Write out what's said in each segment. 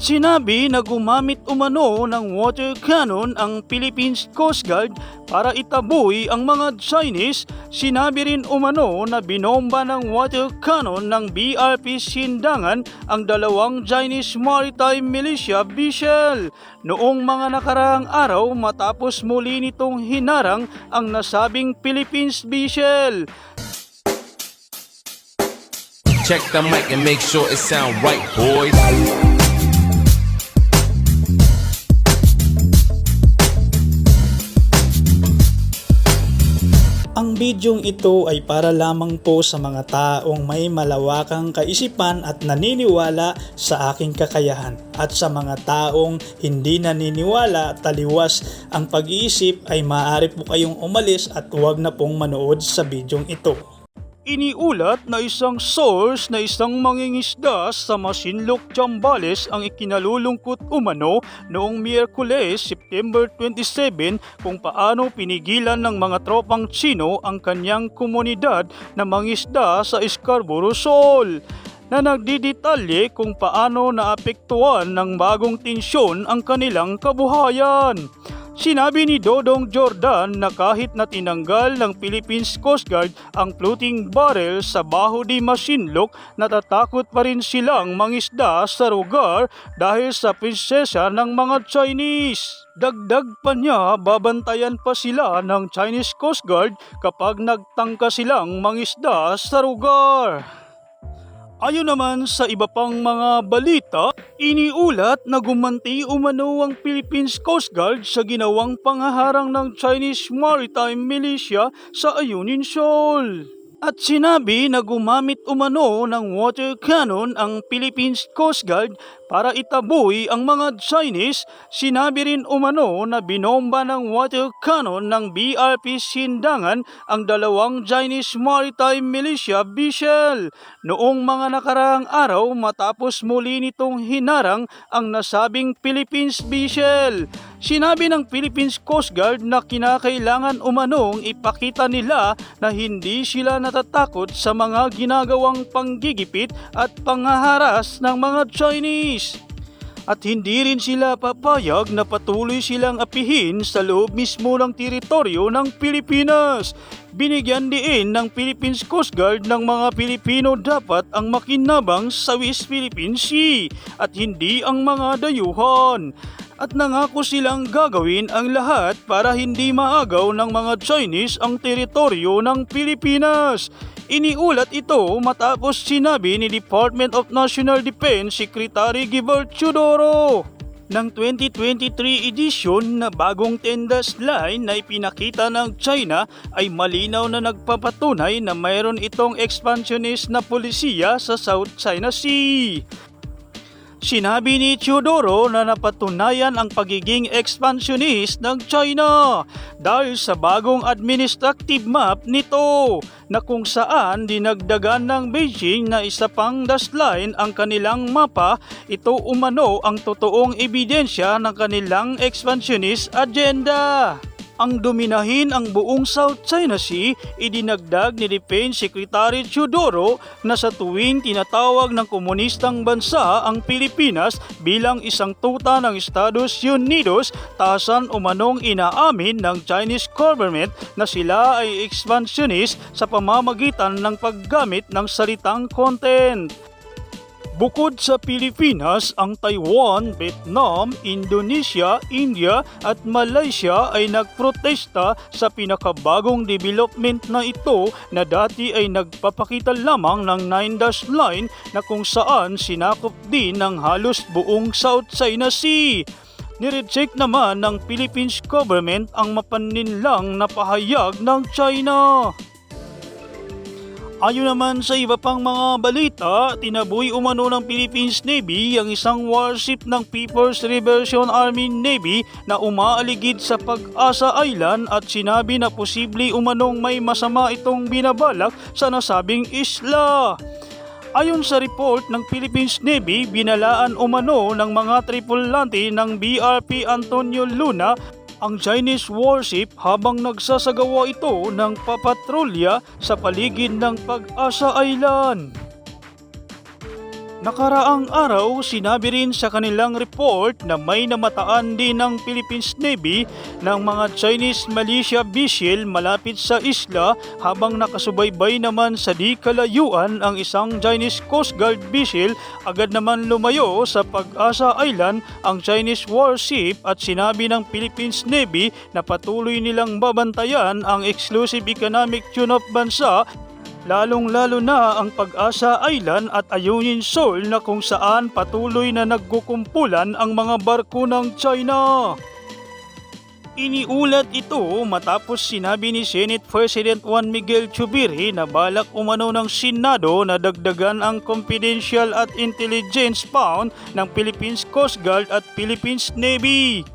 Sinabi na gumamit umano ng water cannon ang Philippines Coast Guard para itaboy ang mga Chinese. Sinabi rin umano na binomba ng water cannon ng BRP Sindangan ang dalawang Chinese Maritime Militia vessel. Noong mga nakaraang araw matapos muli nitong hinarang ang nasabing Philippines vessel. Check the mic and make sure it sound right, boys. Bidyong ito ay para lamang po sa mga taong may malawakang kaisipan at naniniwala sa aking kakayahan. At sa mga taong hindi naniniwala taliwas ang pag-iisip ay maaari po kayong umalis at huwag na pong manood sa bidyong ito. Iniulat na isang source na isang mangingisda sa Masinloc, Zambales ang ikinalulungkot umano noong Miyerkules, September 27 kung paano pinigilan ng mga tropang Chino ang kanyang komunidad na mangisda sa Scarborough Shoal na nagdidetalye kung paano naapektuhan ng bagong tensyon ang kanilang kabuhayan. Sinabi ni Dodong Jordan na kahit na tinanggal ng Philippines Coast Guard ang floating barrel sa Baho di Masinloc, natatakot pa rin silang mangisda sa lugar dahil sa prinsesya ng mga Chinese. Dagdag pa niya, babantayan pa sila ng Chinese Coast Guard kapag nagtangka silang mangisda sa lugar. Ayon naman sa iba pang mga balita, iniulat na gumanti umano ang Philippines Coast Guard sa ginawang pangaharang ng Chinese Maritime Militia sa Ayungin Shoal. At sinabi na gumamit umano ng water cannon ang Philippines Coast Guard para itaboy ang mga Chinese. Sinabi rin umano na binomba ng water cannon ng BRP Sindangan ang dalawang Chinese Maritime Militia vessel. Noong mga nakaraang araw matapos muli nitong hinarang ang nasabing Philippines vessel. Sinabi ng Philippines Coast Guard na kinakailangan umanong ipakita nila na hindi sila natatakot sa mga ginagawang panggigipit at panghaharas ng mga Chinese. At hindi rin sila papayag na patuloy silang apihin sa loob mismo ng teritoryo ng Pilipinas. Binigyan din ng Philippines Coast Guard ng mga Pilipino dapat ang makinabang sa West Philippine Sea at hindi ang mga dayuhan at nangako silang gagawin ang lahat para hindi maagaw ng mga Chinese ang teritoryo ng Pilipinas. Iniulat ito matapos sinabi ni Department of National Defense Secretary Giver Chudoro ng 2023 edition na bagong tendas line na ipinakita ng China ay malinaw na nagpapatunay na mayroon itong expansionist na polisiya sa South China Sea. Sinabi ni Teodoro na napatunayan ang pagiging expansionist ng China dahil sa bagong administrative map nito na kung saan dinagdagan ng Beijing na isa pang dasline ang kanilang mapa, ito umano ang totoong ebidensya ng kanilang expansionist agenda ang dominahin ang buong South China Sea, idinagdag ni Defense Secretary Teodoro na sa tuwing tinatawag ng komunistang bansa ang Pilipinas bilang isang tuta ng Estados Unidos, tasan umanong inaamin ng Chinese government na sila ay expansionist sa pamamagitan ng paggamit ng salitang content. Bukod sa Pilipinas, ang Taiwan, Vietnam, Indonesia, India at Malaysia ay nagprotesta sa pinakabagong development na ito na dati ay nagpapakita lamang ng 9-dash line na kung saan sinakop din ng halos buong South China Sea. Nireject naman ng Philippines government ang mapaninlang na pahayag ng China. Ayon naman sa iba pang mga balita, tinaboy umano ng Philippines Navy ang isang warship ng People's Liberation Army Navy na umaaligid sa Pag-asa Island at sinabi na posible umanong may masama itong binabalak sa nasabing isla. Ayon sa report ng Philippines Navy, binalaan umano ng mga tripulante ng BRP Antonio Luna ang Chinese warship habang nagsasagawa ito ng papatrolya sa paligid ng Pag-asa Island. Nakaraang araw, sinabi rin sa kanilang report na may namataan din ng Philippines Navy ng mga Chinese Malaysia Vessel malapit sa isla habang nakasubaybay naman sa di kalayuan ang isang Chinese Coast Guard vessel. Agad naman lumayo sa Pag-asa Island ang Chinese warship at sinabi ng Philippines Navy na patuloy nilang babantayan ang exclusive economic zone of bansa Lalong-lalo na ang Pag-asa Island at Ayungin Shoal na kung saan patuloy na nagkukumpulan ang mga barko ng China. Iniulat ito matapos sinabi ni Senate President Juan Miguel Chubiri na balak umano ng Senado na dagdagan ang confidential at intelligence pound ng Philippines Coast Guard at Philippines Navy.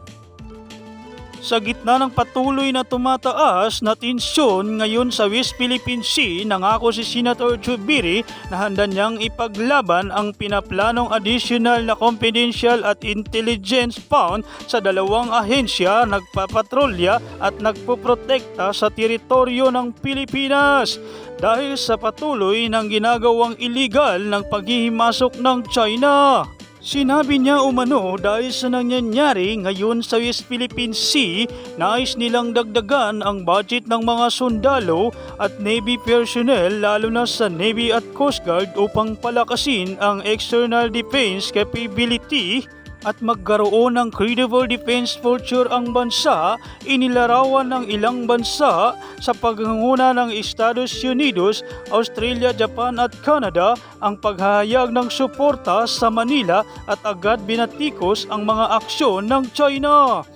Sa gitna ng patuloy na tumataas na tensyon ngayon sa West Philippine Sea, nangako si Senator Chubiri na handa niyang ipaglaban ang pinaplanong additional na confidential at intelligence pound sa dalawang ahensya nagpapatrolya at nagpoprotekta sa teritoryo ng Pilipinas dahil sa patuloy ng ginagawang illegal ng paghihimasok ng China. Sinabi niya umano dahil sa nangyayari ngayon sa West Philippine Sea, nais nilang dagdagan ang budget ng mga sundalo at Navy personnel lalo na sa Navy at Coast Guard upang palakasin ang external defense capability at magkaroon ng credible defense culture ang bansa, inilarawan ng ilang bansa sa paghanguna ng Estados Unidos, Australia, Japan at Canada ang paghahayag ng suporta sa Manila at agad binatikos ang mga aksyon ng China.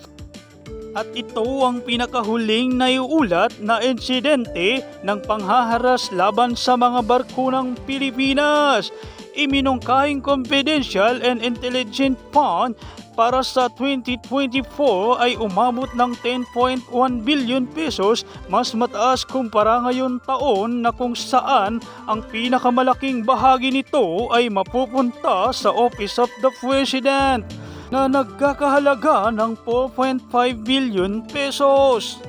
At ito ang pinakahuling naiulat na insidente ng panghaharas laban sa mga barko ng Pilipinas. Iminungkahing confidential and intelligent fund para sa 2024 ay umabot ng 10.1 billion pesos mas mataas kumpara ngayon taon na kung saan ang pinakamalaking bahagi nito ay mapupunta sa Office of the President na nagkakahalaga ng 4.5 billion pesos.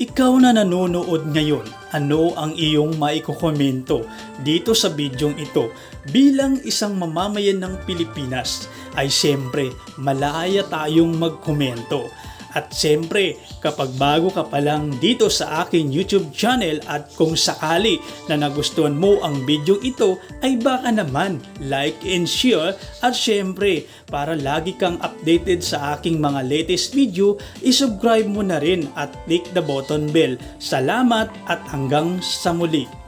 Ikaw na nanonood ngayon, ano ang iyong maikokomento dito sa bidyong ito? Bilang isang mamamayan ng Pilipinas ay siyempre malaya tayong magkomento. At siyempre, kapag bago ka pa lang dito sa aking YouTube channel at kung sakali na nagustuhan mo ang video ito, ay baka naman like and share at siyempre, para lagi kang updated sa aking mga latest video, isubscribe mo na rin at click the button bell. Salamat at hanggang sa muli.